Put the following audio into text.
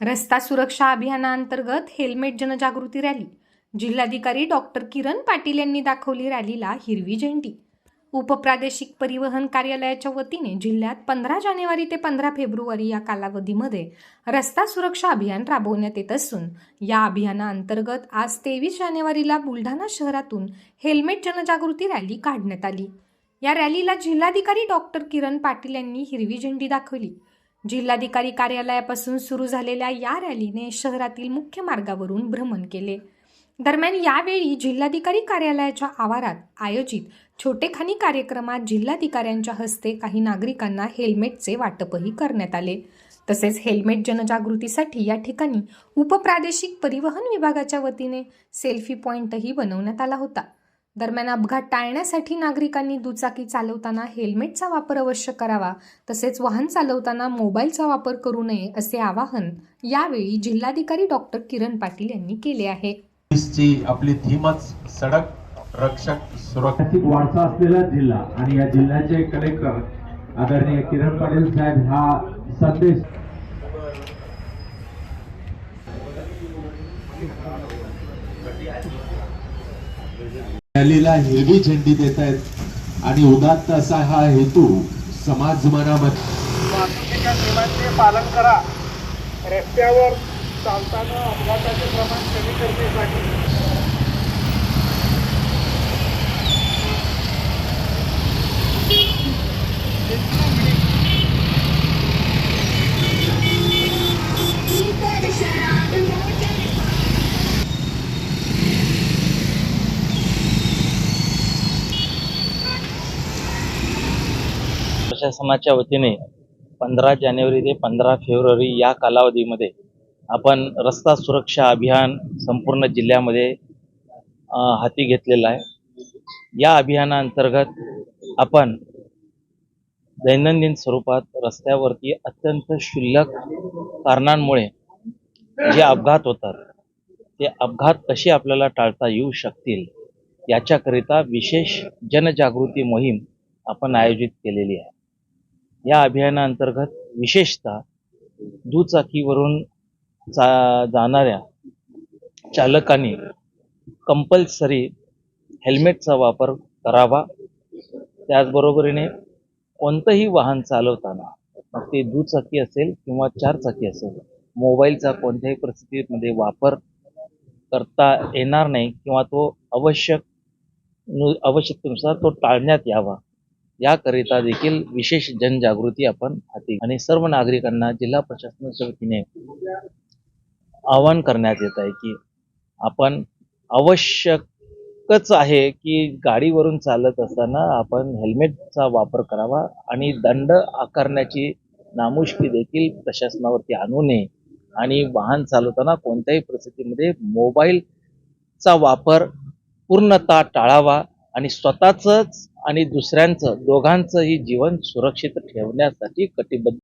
रस्ता सुरक्षा अभियानाअंतर्गत हेल्मेट जनजागृती रॅली. जिल्हाधिकारी डॉक्टर किरण पाटील यांनी दाखवली रॅलीला हिरवी झेंडी. उपप्रादेशिक परिवहन कार्यालयाच्या वतीने जिल्ह्यात पंधरा जानेवारी ते पंधरा फेब्रुवारी या कालावधीमध्ये रस्ता सुरक्षा अभियान राबवण्यात येत असून या अभियानाअंतर्गत आज तेवीस जानेवारीला बुलढाणा शहरातून हेल्मेट जनजागृती रॅली काढण्यात आली. या रॅलीला जिल्हाधिकारी डॉक्टर किरण पाटील यांनी हिरवी झेंडी दाखवली. जिल्हाधिकारी कार्यालयापासून सुरू झालेल्या या रॅलीने शहरातील मुख्य मार्गावरून भ्रमण केले. दरम्यान यावेळी जिल्हाधिकारी कार्यालयाच्या आवारात आयोजित छोटेखानी कार्यक्रमात जिल्हाधिकाऱ्यांच्या हस्ते काही नागरिकांना हेल्मेटचे वाटपही करण्यात आले. तसेच हेल्मेट जनजागृतीसाठी या ठिकाणी उपप्रादेशिक परिवहन विभागाच्या वतीने सेल्फी पॉईंटही बनवण्यात आला होता. दरम्यान अपघात टाळण्यासाठी नागरिकांनी दुचाकी चालवताना हेल्मेटचा वापर अवश्य करावा तसेच वाहन चालवताना मोबाईलचा वापर करू नये असे आवाहन यावेळी जिल्हाधिकारी डॉक्टर किरण पाटील यांनी केले आहे. ची आपली थीमच सडक रक्षक सुरक्षा ऐतिहासिक वारसा असलेला जिल्हा आणि या जिल्ह्याचे कलेक्टर आदरणीय किरण पाटील साहेब हा संदेश रॅलीला हिरवी झेंडी देत आहेत. आणि उदात्त असा हा हेतू समाज मनामध्ये वाहतुकीच्या नियमांचे पालन करा. रस्त्यावर चालताना अपघाताचे प्रमाण कमी करण्यासाठी प्रशासनाच्या वतीने पंधरा जानेवारी ते पंधरा फेब्रुवारी या कालावधीमध्ये आपण रस्ता सुरक्षा अभियान संपूर्ण जिल्ह्यामध्ये हाती घेतलेलं आहे. या अभियानाअंतर्गत आपण दैनंदिन स्वरूपात रस्त्यावरती अत्यंत क्षुल्लक कारणांमुळे जे अपघात होतात ते अपघात कसे आपल्याला टाळता येऊ शकतील याच्याकरिता विशेष जनजागृती मोहीम आपण आयोजित केलेली आहे. या अभियानाअंतर्गत विशेषतः दुचाकीवरून चा जाणाऱ्या चालकांनी कंपल्सरी हेल्मेटचा वापर करावा. त्याचबरोबरीने कोणतंही वाहन चालवताना मग ते दुचाकी असेल किंवा चारचाकी असेल मोबाईलचा कोणत्याही परिस्थितीमध्ये वापर करता येणार नाही किंवा तो आवश्यक नु- आवश्यकतेनुसार तो टाळण्यात यावा. याकरिता देखील विशेष जनजागृती आपण हाती आणि सर्व नागरिकांना जिल्हा प्रशासनाच्या वतीने आवाहन करण्यात येत आहे की आपण आवश्यकच आहे की गाडीवरून चालत असताना आपण हेल्मेटचा वापर करावा आणि दंड आकारण्याची नामुष्की देखील प्रशासनावरती आणू नये. आणि वाहन चालवताना कोणत्याही परिस्थितीमध्ये मोबाईलचा वापर पूर्णतः टाळावा. आणि स्वतःच आणि दुसऱ्यांचं दोघांचंही जीवन सुरक्षित ठेवण्यासाठी कटिबद्ध